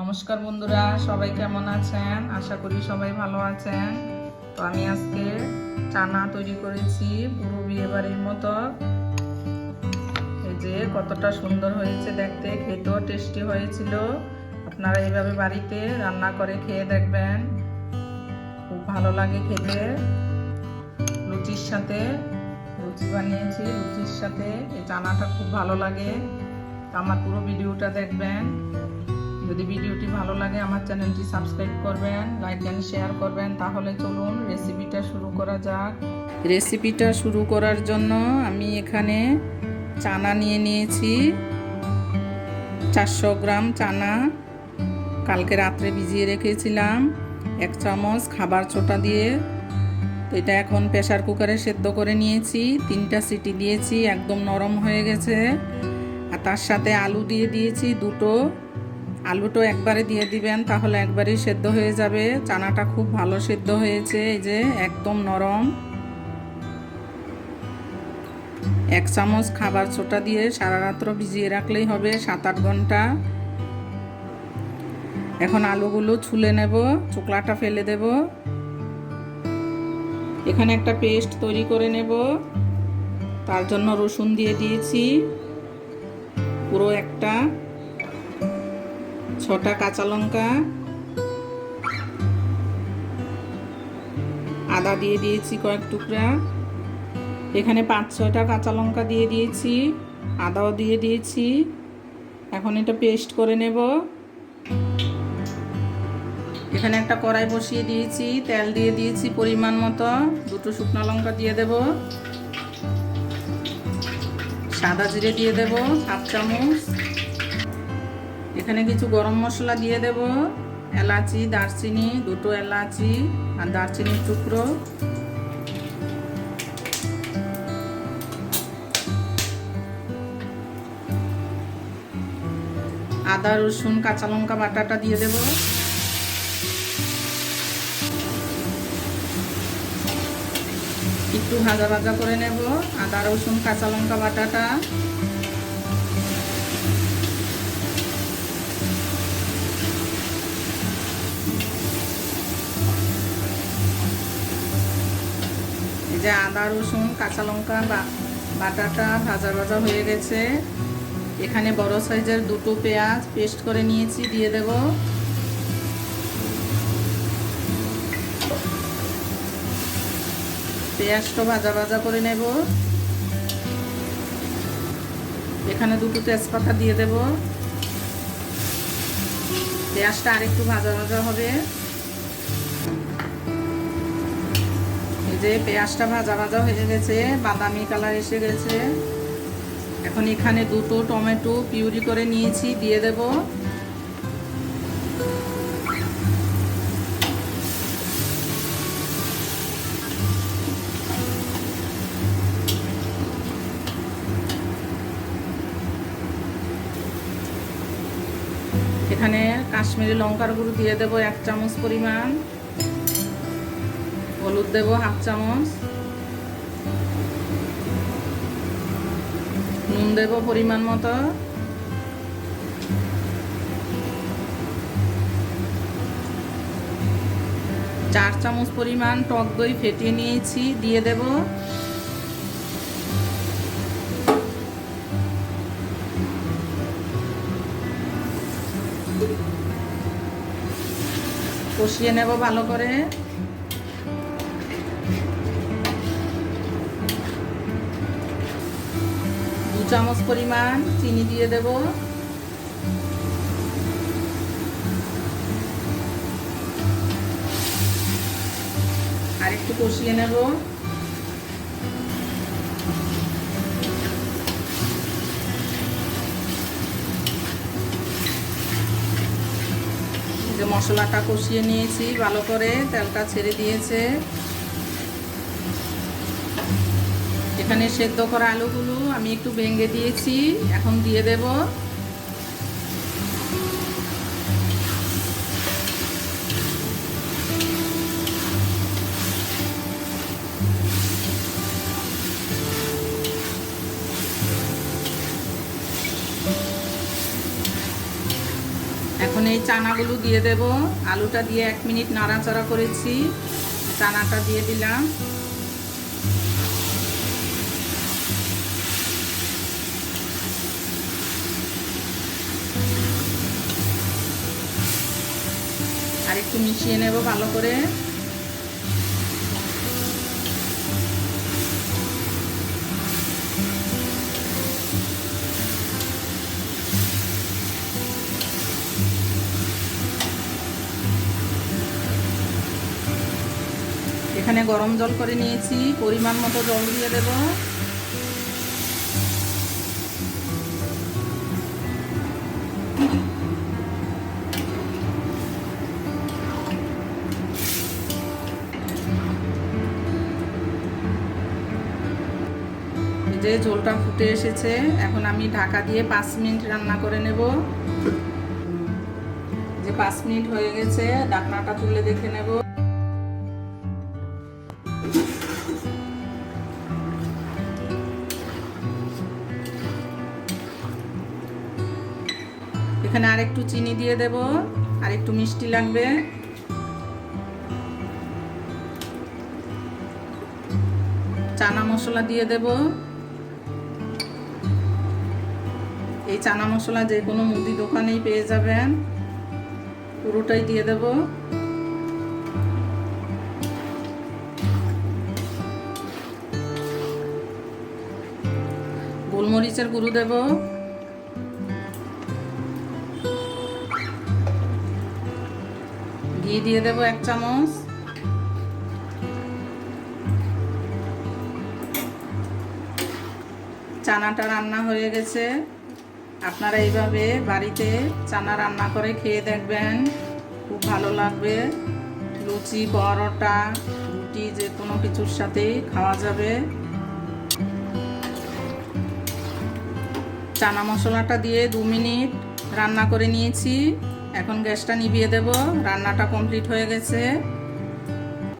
নমস্কার বন্ধুরা, সবাই কেমন আছেন? আশা করি সবাই ভালো আছেন। তো আমি আজকে চানা তৈরি করেছি পুরো বিয়ে বাড়ির মতো। এই যে কতটা সুন্দর হয়েছে দেখতে, খেতেও টেস্টি হয়েছিল। আপনারা এইভাবে বাড়িতে রান্না করে খেয়ে দেখবেন। খুব ভালো লাগে খেতে। লুচির সাথে, লুচি বানিয়েছি, লুচির সাথে। এই চানাটা খুব ভালো লাগে। আমার পুরো ভিডিওটা দেখবেন। যদি ভিডিওটি ভালো লাগে আমার চ্যানেলটি সাবস্ক্রাইব করবেন লাইক অ্যান্ড শেয়ার করবেন, তাহলে চলুন রেসিপিটা শুরু করা যাক। রেসিপিটা শুরু করার জন্য আমি এখানে চানা নিয়ে নিয়েছি। চারশো গ্রাম চানা কালকে রাত্রে ভিজিয়ে রেখেছিলাম। এক চামচ খাবার ছোটা দিয়ে তো এটা এখন প্রেশার কুকারে সেদ্ধ করে নিয়েছি। তিনটা সিটি দিয়েছি, একদম নরম হয়ে গেছে। আর তার সাথে আলু দিয়ে দিয়েছি দুটো। আলুটো একবারে দিয়ে দিবেন, তাহলে একবারেই সেদ্ধ হয়ে যাবে। চানাটা খুব ভালো সেদ্ধ হয়েছে, এই যে একদম নরম। এক চামচ খাবার ছোটা দিয়ে সারা রাত্র ভিজিয়ে রাখলেই হবে সাত আট ঘণ্টা। এখন আলুগুলো ছুলে নেব, চোকলাটা ফেলে দেব। এখানে একটা পেস্ট তৈরি করে নেব, তার জন্য রসুন দিয়ে দিয়েছি। পুরো একটা। ছটা কাঁচা লঙ্কা। আদা দিয়ে দিয়েছি কয়েক টুকরা। এখানে পাঁচ ছয়টা কাঁচা লঙ্কা দিয়ে দিয়েছি, আদাও দিয়ে দিয়েছি। এখন এটা পেস্ট করে নেব। এখানে একটা কড়াই বসিয়ে দিয়েছি, তেল দিয়ে দিয়েছি পরিমাণ মতো। দুটো শুকনো লঙ্কা দিয়ে দেব। সাদা জিরে দিয়ে দেব, হাফ চামচ। এখানে কিছু গরম মশলা দিয়ে দেব। এলাচি, দারচিনি, দুটো এলাচি আর দারচিনির টুকরো। আদা, রসুন, কাঁচা লঙ্কা বাটাটা দিয়ে দেব। একটু ভাজা ভাজা করে নেব। আদা, রসুন, কাঁচা লঙ্কা বাটাটা। যে আদা, রসুন, কাঁচা লঙ্কা, বা বাটাটা ভাজা ভাজা হয়ে গেছে। এখানে বড় সাইজের দুটো পেঁয়াজ পেস্ট করে নিয়েছি, দিয়ে দেব। পেঁয়াজটা ভাজা ভাজা করে নেব। এখানে দুটো তেজপাতা দিয়ে দেব। পেঁয়াজটা আরেকটু ভাজা ভাজা হবে। যে পেঁয়াজটা ভাজা ভাজা হয়ে গেছে, বাদামি কালার এসে গেছে। এখন এখানে দুটো টমেটো পিউরি করে নিয়েছি, দিয়ে দেব। এখানে কাশ্মীরি লঙ্কার গুঁড়ো দিয়ে দেব এক চামচ পরিমাণ। হলুদ দেব, হাফ চামচ। নুন দেব পরিমাণ মতো। চার চামচ পরিমাণ টক দই ফেটিয়ে নিয়েছি, দিয়ে দেব। কষিয়ে নেব ভালো করে। চামচ পরিমাণ চিনি দিয়ে দেব। আর একটু কষিয়ে নেব। যে মশলাটা কষিয়ে নিয়েছি, ভালো করে তেলটা ছেড়ে দিয়েছে। এখানে সেদ্ধ করা আলুগুলো আমি একটু ভেঙে দিয়েছি, এখন দিয়ে দেব। এখন এই চানাগুলো দিয়ে দেব। আলুটা দিয়ে এক মিনিট নাড়াচাড়া করেছি। চানাটা দিয়ে দিলাম। আর একটু মিশিয়ে নেব ভালো করে। এখানে গরম জল করে নিয়েছি, পরিমাণ মতো জল দিয়ে দেব। যে ঝোলটা ফুটে এসেছে, এখন আমি ঢাকা দিয়ে পাঁচ মিনিট রান্না করে নেব। যে পাঁচ মিনিট হয়ে গেছে, ঢাকনাটা তুলে দেখে নেব। এখানে আর একটু চিনি দিয়ে দেব, আর একটু মিষ্টি লাগবে। চানা মশলা দিয়ে দেব। এই চানা মশলা যে কোনো মুদি দোকানেই পেয়ে যাবেন। পুরোটাই দিয়ে দেব। গোলমরিচের গুঁড়ো দেব। ঘি দিয়ে দেব এক চামচ। চানাটা রান্না হয়ে গেছে। আপনারা এইভাবে বাড়িতে চানা রান্না করে খেয়ে দেখবেন, খুব ভালো লাগবে। লুচি, পরোটা, রুটি, যে কোনো কিছুর সাথেই খাওয়া যাবে। চানা মশলাটা দিয়ে দু মিনিট রান্না করে নিয়েছি। এখন গ্যাসটা নিভিয়ে দেব। রান্নাটা কমপ্লিট হয়ে গেছে।